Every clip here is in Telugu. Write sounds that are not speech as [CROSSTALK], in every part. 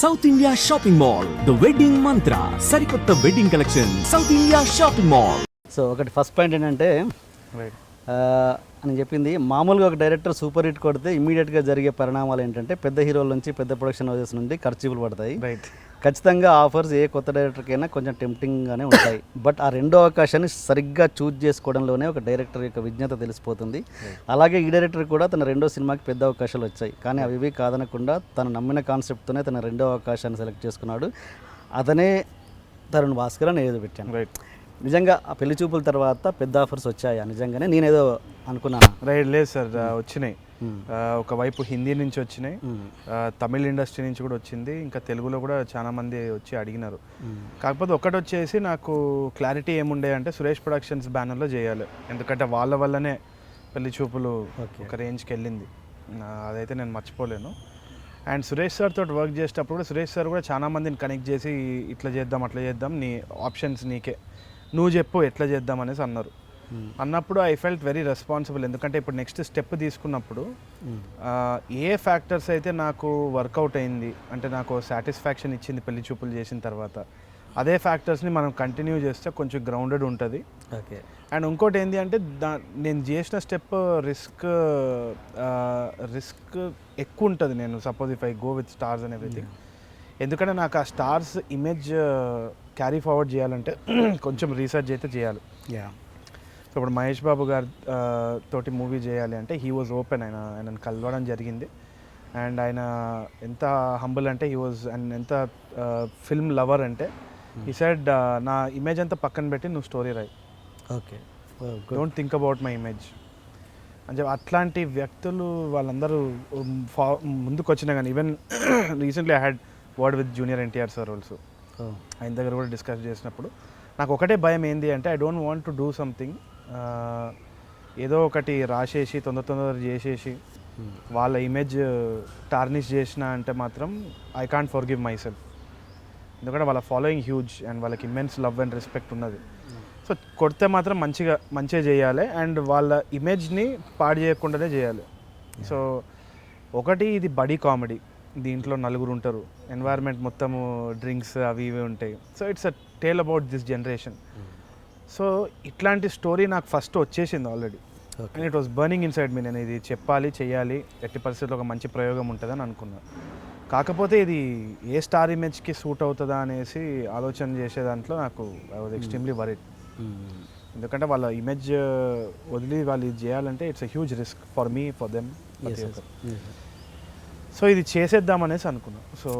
South India shopping mall the wedding Mantra సరికొత్త wedding collection South India shopping mall so ఒకటి ఫస్ట్ పాయింట్ ఏంటంటే అని చెప్పింది. మామూలుగా ఒక డైరెక్టర్ సూపర్ హిట్ కొడితే ఇమీడియట్గా జరిగే పరిణామాలు ఏంటంటే పెద్ద హీరోల నుంచి పెద్ద ప్రొడక్షన్ హౌసెస్ నుండి ఖర్చులు పడతాయి. రైట్ ఖచ్చితంగా ఆఫర్స్ ఏ కొత్త డైరెక్టర్కైనా కొంచెం టెంప్టింగ్గానే ఉంటాయి. బట్ ఆ రెండో అవకాశాన్ని సరిగ్గా చూజ్ చేసుకోవడంలోనే ఒక డైరెక్టర్ యొక్క విజ్ఞత తెలిసిపోతుంది. అలాగే ఈ డైరెక్టర్ కూడా తన రెండో సినిమాకి పెద్ద అవకాశాలు వచ్చాయి. కానీ అవి ఇవి కాదనకుండా తను నమ్మిన కాన్సెప్ట్తోనే తన రెండో అవకాశాన్ని సెలెక్ట్ చేసుకున్నాడు. అతనే తరుణ్ భాస్కర్ అని ఏదో పెట్టాను. రైట్ నిజంగా ఆ పెళ్ళి చూపుల తర్వాత పెద్ద ఆఫర్స్ వచ్చాయా? నిజంగానే నేనేదో అనుకున్నాను రైట్ లేదు సార్ వచ్చినాయి. ఒకవైపు హిందీ నుంచి వచ్చినాయి. తమిళ ఇండస్ట్రీ నుంచి కూడా వచ్చింది. ఇంకా తెలుగులో కూడా చాలా మంది వచ్చి అడిగినారు. కాకపోతే ఒకటి వచ్చేసి నాకు క్లారిటీ ఏముండే అంటే సురేష్ ప్రొడక్షన్స్ బ్యానర్లో చేయాలి. ఎందుకంటే వాళ్ళ వల్లనే పెళ్ళి చూపులు ఒక రేంజ్కి వెళ్ళింది. అదైతే నేను మర్చిపోలేను. అండ్ సురేష్ సార్ తోటి వర్క్ చేసేటప్పుడు కూడా సురేష్ సార్ కూడా చాలా మందిని కనెక్ట్ చేసి ఇట్లా చేద్దాం అట్లా చేద్దాం నీ ఆప్షన్స్ నీకే. నువ్వు చెప్పు ఎట్లా చేద్దాం అనేసి అన్నారు. అన్నప్పుడు ఐ ఫెల్ట్ వెరీ రెస్పాన్సిబుల్ ఎందుకంటే ఇప్పుడు నెక్స్ట్ స్టెప్ తీసుకున్నప్పుడు ఆ, ఏ ఫ్యాక్టర్స్ అయితే నాకు వర్కౌట్ అయింది అంటే నాకు సాటిస్ఫాక్షన్ ఇచ్చింది పెళ్ళి చూపులు చేసిన తర్వాత అదే ఫ్యాక్టర్స్ని మనం కంటిన్యూ చేస్తే కొంచెం గ్రౌండెడ్ ఉంటుంది. ఓకే. అండ్ ఇంకోటి ఏంటి అంటే దా నేను చేసిన స్టెప్ రిస్క్ రిస్క్ ఎక్కువ ఉంటుంది నేను. Suppose if I go with stars and everything ఎందుకంటే నాకు ఆ స్టార్స్ ఇమేజ్ క్యారీ ఫార్వర్డ్ చేయాలంటే [CLEARS THROAT] కొంచెం రీసెర్చ్ అయితే చేయాలి. యా సో ఇప్పుడు మహేష్ బాబు గారి తోటి మూవీ చేయాలి అంటే హీ వాజ్ ఓపెన్ ఆయన ఆయనను కలవడం జరిగింది. అండ్ ఆయన ఎంత హంబుల్ అంటే హీ వాజ్ అండ్ ఎంత ఫిల్మ్ లవర్ అంటే ఈ సైడ్ నా ఇమేజ్ అంతా పక్కన పెట్టి నువ్వు స్టోరీ రాయి. Okay don't think about my image అని చెప్పి అట్లాంటి వ్యక్తులు వాళ్ళందరూ ఫా- ముందుకు వచ్చినా కానీ even recently I had word with junior NTR sir also ఆయన దగ్గర కూడా డిస్కస్ చేసినప్పుడు నాకు ఒకటే భయం ఏంది అంటే I don't want to do something ఏదో ఒకటి రాసేసి తొందర తొందర చేసేసి వాళ్ళ ఇమేజ్ టార్నిష్ చేసిన అంటే మాత్రం I can't forgive myself ఎందుకంటే వాళ్ళ ఫాలోయింగ్ హ్యూజ్ అండ్ వాళ్ళకి ఇమ్మెన్స్ లవ్ అండ్ రెస్పెక్ట్ ఉన్నది. సో కొడితే మాత్రం మంచిగా మంచిగా చేయాలి అండ్ వాళ్ళ ఇమేజ్ని పాడు చేయకుండానే చేయాలి. సో ఒకటి ఇది బడీ కామెడీ దీంట్లో నలుగురు ఉంటారు. ఎన్వైర్న్మెంట్ మొత్తము డ్రింక్స్ అవి ఇవి ఉంటాయి. So it's a tale about this generation so ఇట్లాంటి స్టోరీ నాకు ఫస్ట్ వచ్చేసింది already. And it was burning inside me నేను ఇది చెప్పాలి చేయాలి ఎట్టి పరిస్థితుల్లో ఒక మంచి ప్రయోగం ఉంటుందని అనుకున్నాను కాకపోతే ఇది ఏ స్టార్ ఇమేజ్కి సూట్ అవుతుందా అనేసి ఆలోచన చేసే దాంట్లో నాకు ఐ వాజ్ ఎక్స్ట్రీమ్లీ వరీడ్ ఎందుకంటే వాళ్ళ ఇమేజ్ వదిలి వాళ్ళు ఇది చేయాలంటే it's a huge risk for me for them so ఇది చేసేద్దాం అనేసి అనుకున్నాను సో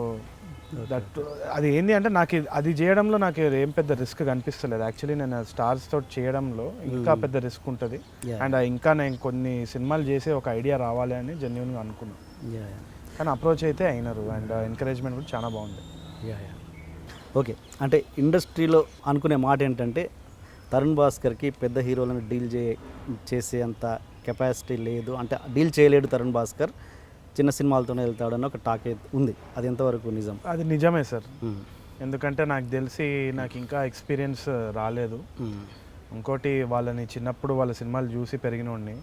దట్ అది ఏంటి అంటే నాకు అది చేయడంలో నాకు ఏం పెద్ద రిస్క్ కనిపిస్తలేదు. యాక్చువల్లీ నేను స్టార్స్ తోటి చేయడంలో ఇంకా పెద్ద రిస్క్ ఉంటుంది. అండ్ ఇంకా నేను కొన్ని సినిమాలు చేసే ఒక ఐడియా రావాలి అని జెన్యున్గా అనుకున్నాను యా కానీ అప్రోచ్ అయితే అయినారు. అండ్ ఎంకరేజ్మెంట్ కూడా చాలా బాగుంది. యా యా ఓకే అంటే ఇండస్ట్రీలో అనుకునే మాట ఏంటంటే తరుణ్ భాస్కర్కి పెద్ద హీరోలను డీల్ చే చేసేంత కెపాసిటీ లేదు. అంటే డీల్ చేయలేడు తరుణ్ భాస్కర్. చిన్న సినిమాలతోనే వెళ్తాడని ఒక టాక్ ఉంది. అది ఎంతవరకు నిజం? అది నిజమే సార్. ఎందుకంటే నాకు తెలిసి నాకు ఇంకా ఎక్స్పీరియన్స్ రాలేదు. ఇంకోటి వాళ్ళని చిన్నప్పుడు వాళ్ళ సినిమాలు చూసి పెరిగినోడిని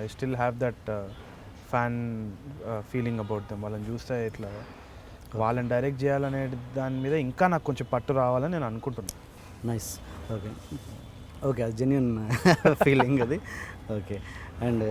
I still have that fan feeling about them వాళ్ళని చూస్తే ఇట్లా వాళ్ళని డైరెక్ట్ చేయాలనే దాని మీద ఇంకా నాకు కొంచెం పట్టు రావాలని నేను అనుకుంటున్నాను నైస్ ఓకే ఓకే అది జెన్యున్ ఫీలింగ్ [LAUGHS] అది. Okay and